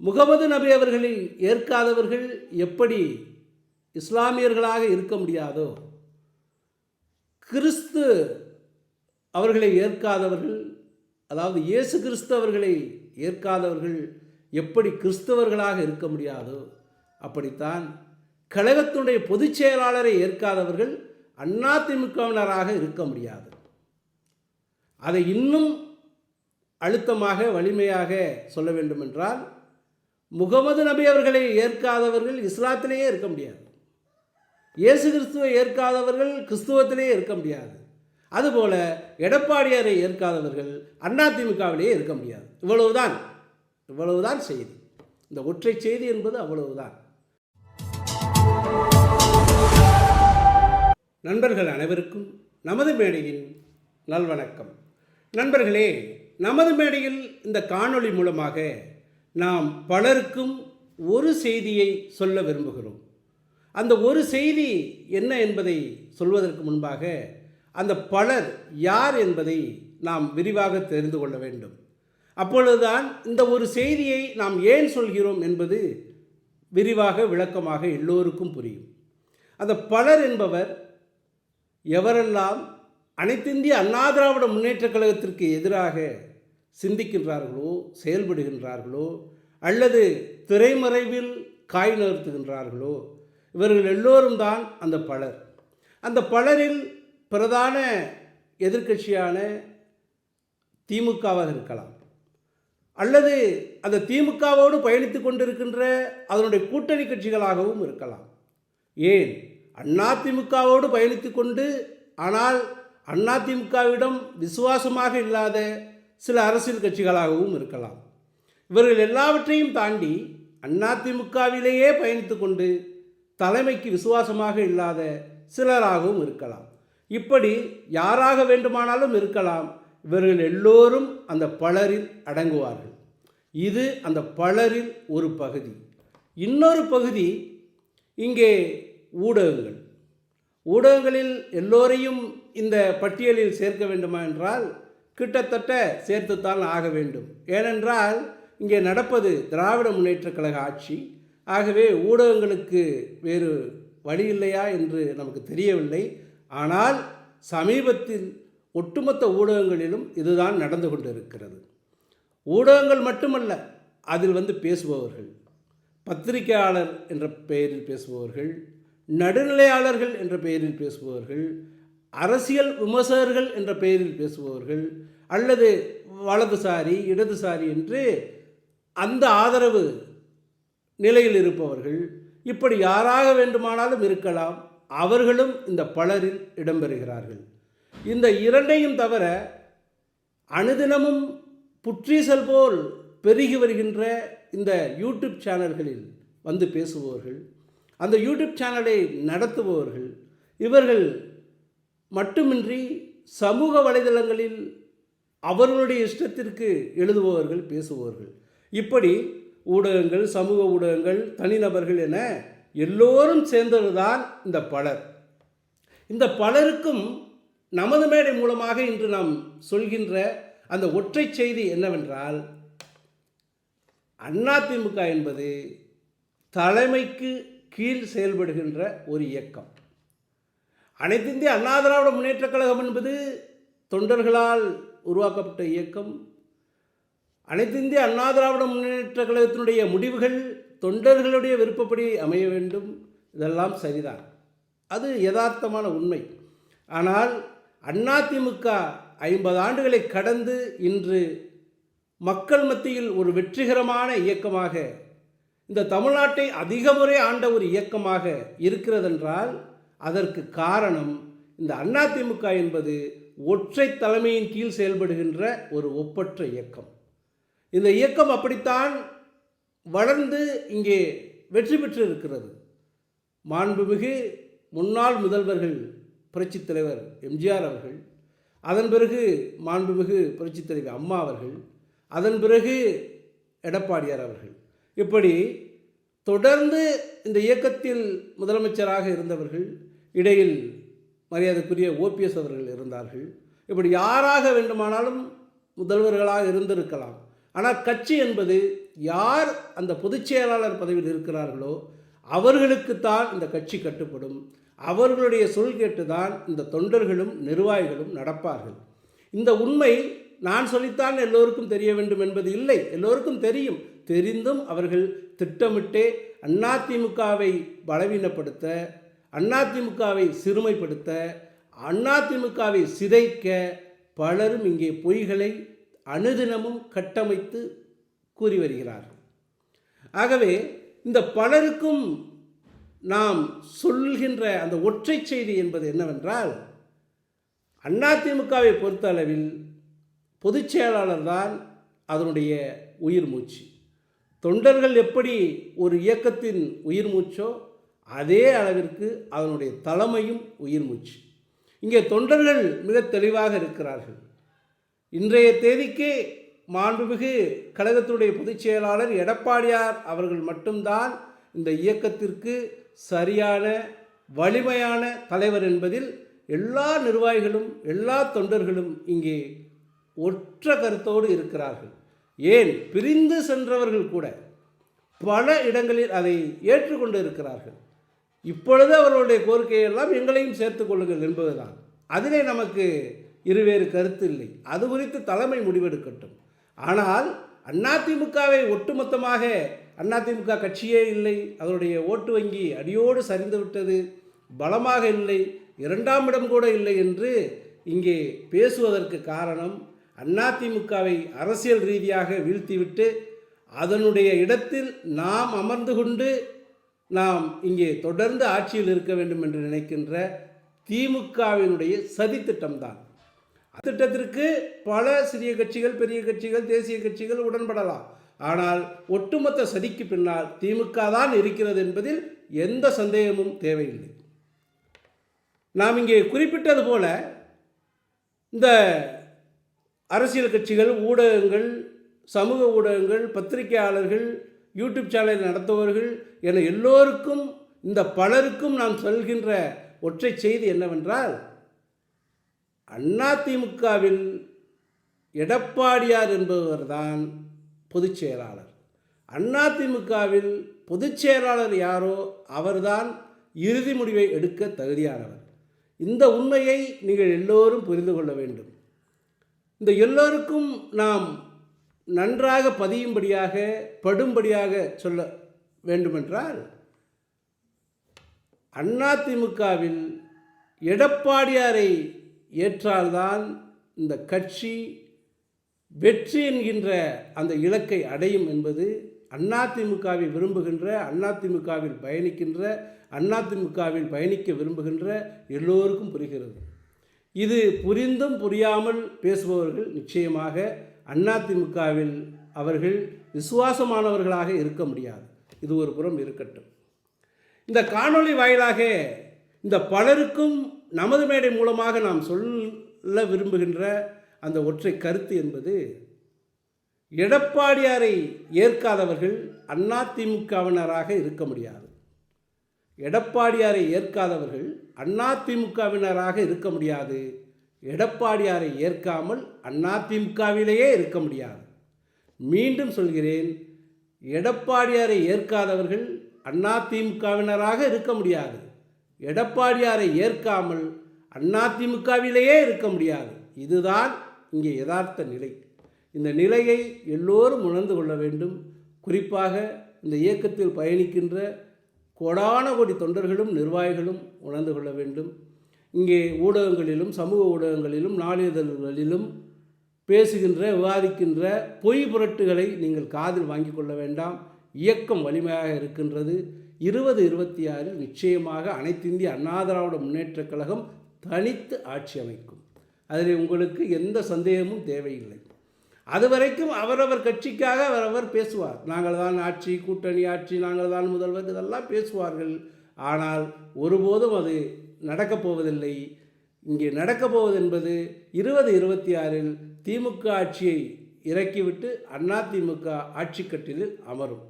முகமது நபி அவர்களை ஏற்காதவர்கள் எப்படி இஸ்லாமியர்களாக இருக்க முடியாதோ கிறிஸ்து அவர்களை ஏற்காதவர்கள் அதாவது இயேசு கிறிஸ்து அவர்களை ஏற்காதவர்கள் எப்படி கிறிஸ்தவர்களாக இருக்க முடியாதோ அப்படித்தான் கழகத்தினுடைய பொதுச் செயலாளரை ஏற்காதவர்கள் அதிமுகவினராக இருக்க முடியாது. அதை இன்னும் அழுத்தமாக வலிமையாக சொல்ல வேண்டுமென்றால் முகமது நபி அவர்களை ஏற்காதவர்கள் இஸ்லாத்திலேயே இருக்க முடியாது. இயேசு கிறிஸ்துவை ஏற்காதவர்கள் கிறிஸ்துவத்திலேயே இருக்க முடியாது. அதுபோல் எடப்பாடியாரை ஏற்காதவர்கள் அதிமுகவிலேயே இருக்க முடியாது. இவ்வளவுதான். இவ்வளவுதான் செய்தி. இந்த ஒற்றை செய்தி என்பது அவ்வளவுதான். நண்பர்கள் அனைவருக்கும் நமது மேடையின் நல்வணக்கம். நண்பர்களே நமது மேடையில் இந்த காணொளி மூலமாக நாம் பலருக்கும் ஒரு செய்தியை சொல்ல விரும்புகிறோம். அந்த ஒரு செய்தி என்ன என்பதை சொல்வதற்கு முன்பாக அந்த பலர் யார் என்பதை நாம் விரிவாக தெரிந்து கொள்ள வேண்டும். அப்பொழுதுதான் இந்த ஒரு செய்தியை நாம் ஏன் சொல்கிறோம் என்பது விரிவாக விளக்கமாக எல்லோருக்கும் புரியும். அந்த பலர் என்பவர் எவரெல்லாம் அனைத்திந்திய அண்ணா திராவிட முன்னேற்றக் கழகத்திற்கு எதிராக சிந்திக்கின்றார்களோ செயல்படுகின்றார்களோ அல்லது திரைமறைவில் காய் நகர்த்துகின்றார்களோ இவர்கள் எல்லோரும் தான் அந்த பலர். அந்த பலரில் பிரதான எதிர்க்கட்சியான திமுகவாக இருக்கலாம். அல்லது அந்த திமுகவோடு பயணித்து கொண்டிருக்கின்ற அதனுடைய கூட்டணி கட்சிகளாகவும் இருக்கலாம். ஏன்? அதிமுகவோடு பயணித்து கொண்டு ஆனால் அதிமுகவிடம் விசுவாசமாக இல்லாத சில அரசியல் கட்சிகளாகவும் இருக்கலாம். இவர்கள் எல்லாவற்றையும் தாண்டி அதிமுகவிலேயே பயணித்து கொண்டு தலைமைக்கு விசுவாசமாக இல்லாத சிலராகவும் இருக்கலாம். இப்படி யாராக வேண்டுமானாலும் இருக்கலாம். இவர்கள் எல்லோரும் அந்த பலரில் அடங்குவார்கள். இது அந்த பலரில் ஒரு பகுதி. இன்னொரு பகுதி இங்கே ஊடகங்கள். ஊடகங்களில் எல்லோரையும் இந்த பட்டியலில் சேர்க்க வேண்டுமா என்றால் கிட்டத்தட்ட சேர்த்துத்தான் ஆக வேண்டும். ஏனென்றால் இங்கே நடப்பது திராவிட முன்னேற்றக் கழக ஆட்சி. ஆகவே ஊடகங்களுக்கு வேறு வழி இல்லையா என்று நமக்கு தெரியவில்லை. ஆனால் சமீபத்தில் ஒட்டுமொத்த ஊடகங்களிலும் இதுதான் நடந்து கொண்டிருக்கிறது. ஊடகங்கள் மட்டுமல்ல அதில் வந்து பேசுபவர்கள் பத்திரிகையாளர் என்ற பெயரில் பேசுபவர்கள் நடுநிலையாளர்கள் என்ற பெயரில் பேசுபவர்கள் அரசியல் விமர்சகர்கள் என்ற பெயரில் பேசுபவர்கள் அல்லது வலதுசாரி இடதுசாரி என்று அந்த ஆதரவு நிலையில் இருப்பவர்கள் இப்படி யாராக வேண்டுமானாலும் இருக்கலாம் அவர்களும் இந்த பலரில் இடம்பெறுகிறார்கள். இந்த இரண்டையும் தவிர அனுதினமும் புற்றீசல் போல் பெருகி வருகின்ற இந்த யூடியூப் சேனல்களில் வந்து பேசுபவர்கள் அந்த யூடியூப் சேனலை நடத்துபவர்கள் இவர்கள் மட்டுமின்றி சமூக வலைதளங்களில் அவர்களுடைய இஷ்டத்திற்கு எழுதுபவர்கள் பேசுபவர்கள். இப்படி ஊடகங்கள் சமூக ஊடகங்கள் தனிநபர்கள் என எல்லோரும் சேர்ந்ததுதான் இந்த பலர். இந்த பலருக்கும் நமது மேடை மூலமாக இன்று நாம் சொல்கின்ற அந்த ஒற்றை செய்தி என்னவென்றால் அதிமுக என்பது தலைமைக்கு கீழ் செயல்படுகின்ற ஒரு இயக்கம். அனைத்து இந்திய அண்ணா திராவிட முன்னேற்றக் கழகம் என்பது தொண்டர்களால் உருவாக்கப்பட்ட இயக்கம். அனைத்து இந்திய அண்ணா திராவிட முன்னேற்றக் கழகத்தினுடைய முடிவுகள் தொண்டர்களுடைய விருப்பப்படி அமைய வேண்டும். இதெல்லாம் சரிதான். அது யதார்த்தமான உண்மை. ஆனால் அதிமுக ஐம்பது ஆண்டுகளை கடந்து இன்று மக்கள் மத்தியில் ஒரு வெற்றிகரமான இயக்கமாக இந்த தமிழ்நாட்டை அதிக முறை ஆண்ட ஒரு இயக்கமாக இருக்கிறதென்றால் அதற்கு காரணம் இந்த அதிமுக என்பது ஒற்றை தலைமையின் கீழ் செயல்படுகின்ற ஒரு ஒப்பற்ற இயக்கம். இந்த இயக்கம் அப்படித்தான் வளர்ந்து இங்கே வெற்றி பெற்று இருக்கிறது மாண்புமிகு முன்னாள் முதல்வர்கள் புரட்சித் தலைவர் எம்ஜிஆர் அவர்கள் அதன் பிறகு மாண்புமிகு புரட்சித் தலைவர் அம்மா அவர்கள் அதன் பிறகு எடப்பாடியார் அவர்கள். இப்படி தொடர்ந்து இந்த இயக்கத்தில் முதலமைச்சராக இருந்தவர்கள் இடையில் மரியாதைக்குரிய ஓபிஎஸ் அவர்கள் இருந்தார்கள். இப்படி யாராக வேண்டுமானாலும் முதல்வர்களாக இருந்திருக்கலாம். ஆனால் கட்சி என்பது யார் அந்த பொதுச் செயலாளர் பதவியில் இருக்கிறார்களோ அவர்களுக்குத்தான் இந்த கட்சி கட்டுப்படும். அவர்களுடைய சொல் கேட்டுதான் இந்த தொண்டர்களும் நிர்வாகிகளும் நடப்பார்கள். இந்த உண்மை நான் சொல்லித்தான் எல்லோருக்கும் தெரிய வேண்டும் என்பது இல்லை. எல்லோருக்கும் தெரியும். தெரிந்தும் அவர்கள் திட்டமிட்டே அதிமுகவை பலவீனப்படுத்த அதிமுகவை சிறுமைப்படுத்த அதிமுகவை சிதைக்க பலரும் இங்கே பொய்களை அனுதினமும் கட்டமைத்து கூறி வருகிறார்கள் ஆகவே இந்த பலருக்கும் நாம் சொல்கின்ற அந்த ஒற்றை செய்தி என்பது என்னவென்றால் அதிமுகவை பொறுத்தளவில் பொதுச் செயலாளர் தான் அதனுடைய உயிர் மூச்சு. தொண்டர்கள் எப்படி ஒரு இயக்கத்தின் உயிர் மூச்சோ அதே அளவிற்கு அதனுடைய தலைமையும் உயிர் மூச்சு. இங்கே தொண்டர்கள் மிக தெளிவாக இருக்கிறார்கள். இன்றைய தேதிக்கு மாண்புமிகு கழகத்துடைய பொதுச் செயலாளர் எடப்பாடியார் அவர்கள் மட்டும்தான் இந்த இயக்கத்திற்கு சரியான வலிமையான தலைவர் என்பதில் எல்லா நிர்வாகிகளும் எல்லா தொண்டர்களும் இங்கே ஒற்ற கருத்தோடு இருக்கிறார்கள். ஏன்? பிரிந்து சென்றவர்கள் கூட பல இடங்களில் அதை ஏற்றுக்கொண்டு இருக்கிறார்கள். இப்பொழுது அவர்களுடைய கோரிக்கையெல்லாம் எங்களையும் சேர்த்து கொள்ளுங்கள் என்பதுதான். அதிலே நமக்கு இருவேறு கருத்து இல்லை. அது குறித்து தலைமை முடிவெடுக்கட்டும். ஆனால் அதிமுகவை ஒட்டுமொத்தமாக அதிமுக கட்சியே இல்லை. அதனுடைய ஓட்டு வங்கி அடியோடு சரிந்து விட்டது. பலமாக இல்லை. இரண்டாம் இடம் கூட இல்லை என்று இங்கே பேசுவதற்கு காரணம் அதிமுகவை அரசியல் ரீதியாக வீழ்த்திவிட்டு அதனுடைய இடத்தில் நாம் அமர்ந்து கொண்டு நாம் இங்கே தொடர்ந்து ஆட்சியில் இருக்க வேண்டும் என்று நினைக்கின்ற திமுகவினுடைய சதித்திட்டம்தான் திட்டத்திற்கு பல சிறிய கட்சிகள் பெரிய கட்சிகள் தேசிய கட்சிகள் உடன்படலாம். ஆனால் ஒட்டுமொத்த சதிக்கு பின்னால் திமுக தான் இருக்கிறது என்பதில் எந்த சந்தேகமும் தேவையில்லை. நாம் இங்கே குறிப்பிட்டது போல இந்த அரசியல் கட்சிகள் ஊடகங்கள் சமூக ஊடகங்கள் பத்திரிகையாளர்கள் யூடியூப் சேனல் நடத்துபவர்கள் என எல்லோருக்கும் இந்த பலருக்கும் நாம் சொல்கின்ற ஒற்றை செய்தி என்னவென்றால் அதிமுகவில் எடப்பாடியார் என்பவர்தான் பொதுச் செயலாளர். அதிமுகவில் பொதுச் செயலாளர் யாரோ அவர்தான் இறுதி முடிவை எடுக்க தகுதியானவர். இந்த உண்மையை நீங்கள் எல்லோரும் புரிந்து கொள்ள வேண்டும். இந்த எல்லோருக்கும் நாம் நன்றாக பதியும்படியாக படும்படியாக சொல்ல வேண்டுமென்றால் அதிமுகவில் எடப்பாடியாரை ஏற்றால்தான் இந்த கட்சி வெற்றி என்கின்ற அந்த இலக்கை அடையும் என்பது அதிமுகவை விரும்புகின்ற அதிமுகவில் பயணிக்கின்ற அதிமுகவில் பயணிக்க விரும்புகின்ற எல்லோருக்கும் புரிகிறது. இது புரிந்தும் புரியாமல் பேசுபவர்கள் நிச்சயமாக அதிமுகவில் அவர்கள் விசுவாசமானவர்களாக இருக்க முடியாது. இது ஒரு புறம் இருக்கட்டும். இந்த காணொளி வாயிலாக இந்த பலருக்கும் நமது மேடை மூலமாக நாம் சொல்ல விரும்புகின்ற அந்த ஒற்றை கருத்து என்பது எடப்பாடியாரை ஏற்காதவர்கள் அதிமுகவினராக இருக்க முடியாது. எடப்பாடியாரை ஏற்காதவர்கள் அதிமுகவினராக இருக்க முடியாது. எடப்பாடியாரை ஏற்காமல் அதிமுகவிலேயே இருக்க முடியாது. மீண்டும் சொல்கிறேன் எடப்பாடியாரை ஏற்காதவர்கள் அதிமுகவினராக இருக்க முடியாது. எடப்பாடியாரை ஏற்காமல் அதிமுகவிலேயே இருக்க முடியாது. இதுதான் இங்கே யதார்த்த நிலை. இந்த நிலையை எல்லோரும் உணர்ந்து கொள்ள வேண்டும். குறிப்பாக இந்த இயக்கத்தில் பயணிக்கின்ற கோடான கோடி தொண்டர்களும் நிர்வாகிகளும் உணர்ந்து கொள்ள வேண்டும். இங்கே ஊடகங்களிலும் சமூக ஊடகங்களிலும் நாளிதழ்களிலும் பேசுகின்ற விவாதிக்கின்ற பொய் புரட்டுகளை நீங்கள் காதில் வாங்கி கொள்ள வேண்டாம். இயக்கம் வலிமையாக இருக்கின்றது. இருபது இருபத்தி ஆறில் நிச்சயமாக அனைத்திந்திய அண்ணா திராவிட முன்னேற்றக் கழகம் தனித்து ஆட்சி அமைக்கும். அதில் உங்களுக்கு எந்த சந்தேகமும் தேவையில்லை. அது வரைக்கும் அவரவர் கட்சிக்காக அவரவர் பேசுவார். நாங்கள் தான் ஆட்சி கூட்டணி ஆட்சி நாங்கள் தான் முதல்வர் இதெல்லாம் பேசுவார்கள். ஆனால் ஒருபோதும் அது நடக்கப் போவதில்லை. இங்கே நடக்கப் போவது என்பது இருபது இருபத்தி ஆறில் திமுக ஆட்சியை இறக்கிவிட்டு அதிமுக ஆட்சிக்கட்டிலில் அமரும்.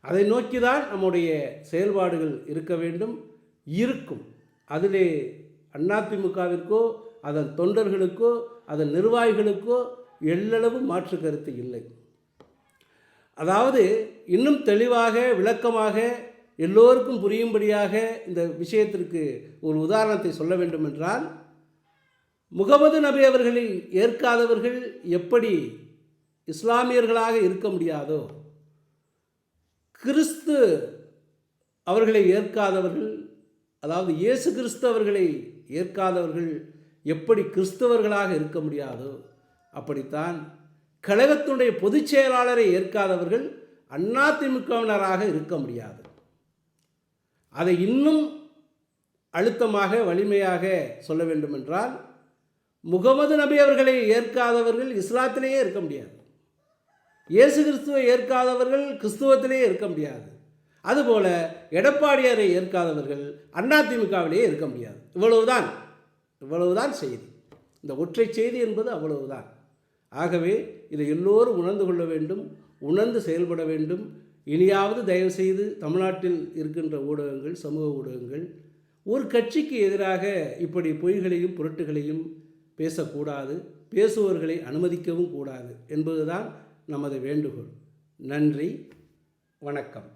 அதை நோக்கி தான் நம்முடைய செயல்பாடுகள் இருக்க வேண்டும் இருக்கும். அதிலே அதிமுகவிற்கோ அதன் தொண்டர்களுக்கோ அதன் நிர்வாகிகளுக்கோ எல்லளவும் மாற்று கருத்து இல்லை. அதாவது இன்னும் தெளிவாக விளக்கமாக எல்லோருக்கும் புரியும்படியாக இந்த விஷயத்திற்கு ஒரு உதாரணத்தை சொல்ல வேண்டும் என்றால் முகமது நபி அவர்களை ஏற்காதவர்கள் எப்படி இஸ்லாமியர்களாக இருக்க முடியாதோ கிறிஸ்து அவர்களை ஏற்காதவர்கள் அதாவது இயேசு கிறிஸ்து அவர்களை ஏற்காதவர்கள் எப்படி கிறிஸ்தவர்களாக இருக்க முடியாதோ அப்படித்தான் கழகத்தினுடைய பொதுச் செயலாளரை ஏற்காதவர்கள் அதிமுகவினராக இருக்க முடியாது. அதை இன்னும் அழுத்தமாக வலிமையாக சொல்ல வேண்டுமென்றால் முகமது நபி அவர்களை ஏற்காதவர்கள் இஸ்லாத்திலேயே இருக்க முடியாது. இயேசு கிறிஸ்துவை ஏற்காதவர்கள் கிறிஸ்துவத்திலேயே இருக்க முடியாது. அதுபோல எடப்பாடியாரை ஏற்காதவர்கள் அதிமுகவிலேயே இருக்க முடியாது. இவ்வளவுதான் இவ்வளவுதான் செய்தி. இந்த ஒற்றை செய்தி என்பது அவ்வளவுதான். ஆகவே இதை எல்லோரும் உணர்ந்து கொள்ள வேண்டும் உணர்ந்து செயல்பட வேண்டும். இனியாவது தயவு செய்து தமிழ்நாட்டில் இருக்கின்ற ஊடகங்கள் சமூக ஊடகங்கள் ஒரு கட்சிக்கு எதிராக இப்படி பொய்களையும் புரட்டுகளையும் பேசக்கூடாது பேசுபவர்களை அனுமதிக்கவும் கூடாது என்பதுதான் நமது வேண்டுகோள். நன்றி வணக்கம்.